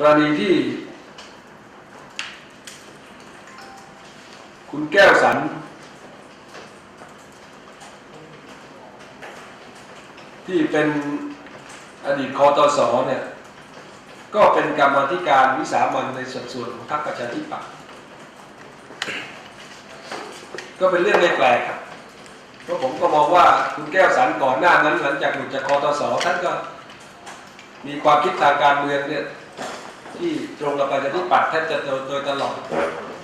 กรณีที่ คุณแก้วสันที่เป็นอดีตคอตสเนี่ย ก็เป็นกรรมธิการวิสามันในสัดส่วนของพรรคประชาธิปัตย์ก็เป็นเรื่องไม่แปลกครับเพราะผมก็มองว่าคุณแก้วสันก่อนหน้านั้น หลังจากหลุดจากคอตสท่านก็มีความคิดทางการเมืองเนี่ย ที่ตรงกับประชาธิปัตย์แทบจะโดยตลอด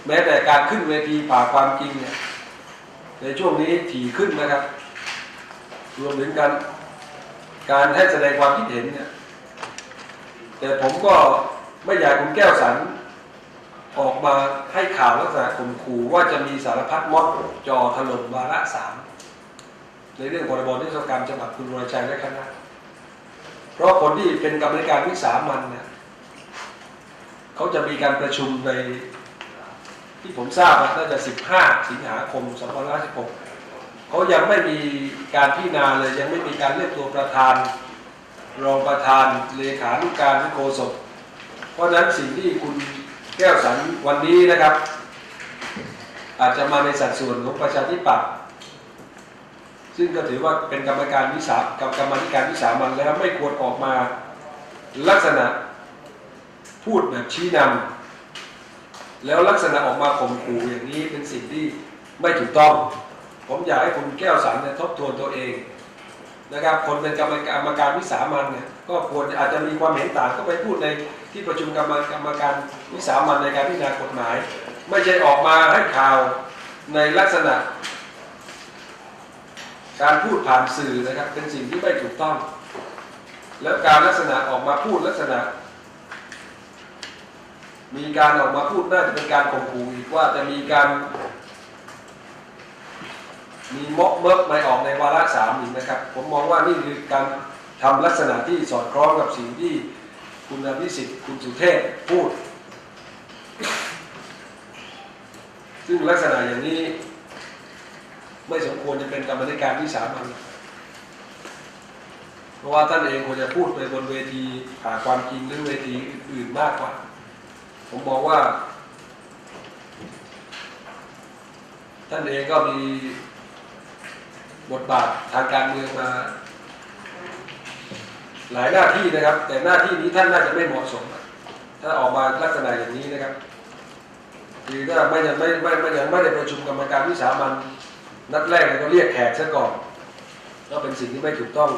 แม้แต่การขึ้นเวทีป่าความจริงเนี่ยในช่วงนี้ถี่ขึ้นนะครับ รวมถึงการการให้แสดงความคิดเห็นเนี่ยแต่ผมก็ไม่อยากคุณแก้วสันออกมาให้ข่าวลักษณะข่มขู่ว่าจะมีสารพัดม็อบจอถล่มวาระสามในเรื่องพรบนิรโทษกรรมฉบับคุณวรชัยและคณะเพราะคนที่เป็นกรรมการวิสามันเนี่ย เขาจะมีการประชุมในที่ผมทราบนะน่าจะ 15 สิงหาคม 2516เขายังไม่มีการพิจารณาเลยยังไม่มีการเลือกตัวประธาน รองประธานเลขานุการและโฆษกเพราะนั้นสิ่งที่คุณแก้วสันวันนี้นะครับ อาจจะมาในสัดส่วนของประชาธิปัตย์ซึ่งก็ถือว่าเป็นกรรมการวิสากับกรรมธิการวิสามันแล้วไม่ควรออกมาลักษณะ พูดแบบชี้นำแล้วลักษณะออกมาข่มขู่อย่างนี้เป็นสิ่งที่ไม่ถูกต้อง ผมอยากให้คุณแก้วสันเนี่ยทบทวนตัวเองนะครับ คนเป็นกรรมการกรรมการวิสามันเนี่ยก็ควรอาจจะมีความเห็นต่างก็ไปพูดในที่ประชุมกรรมกรรมการวิสามันในการพิจารณากฎหมาย ไม่ใช่ออกมาให้ข่าวในลักษณะ การพูดผ่านสื่อนะครับเป็นสิ่งที่ไม่ถูกต้อง แล้วการลักษณะออกมาพูดลักษณะ มีการออกมาพูดน่าจะเป็นการข่มขู่อีกว่าจะมีการ มีม็อกเมิกไม่ออกในวาระสามอีกนะครับ ผมมองว่านี่คือการทำลักษณะที่สอดคล้องกับสิ่งที่คุณอภิสิทธิ์คุณสุเทพพูด ซึ่งลักษณะอย่างนี้ ไม่สมควรจะเป็นกรรมธิการที่สามัญเพราะว่าท่านเองควรจะพูดไปบนเวทีหาความจริงหรือเวทีอื่นๆมากกว่า ผมมองว่า ท่านเองก็มีบทบาททางการเมืองมา หลายหน้าที่นะครับ แต่หน้าที่นี้ท่านน่าจะไม่เหมาะสม ถ้าออกมาลักษณะอย่างนี้นะครับคือถ้าไม่ยังไม่ไม่ไม่ยังไม่ได้ประชุมกรรมการวิสามันนัดแรกเนี่ยก็เรียกแขกซะก่อน ก็เป็นสิ่งที่ไม่ถูกต้อง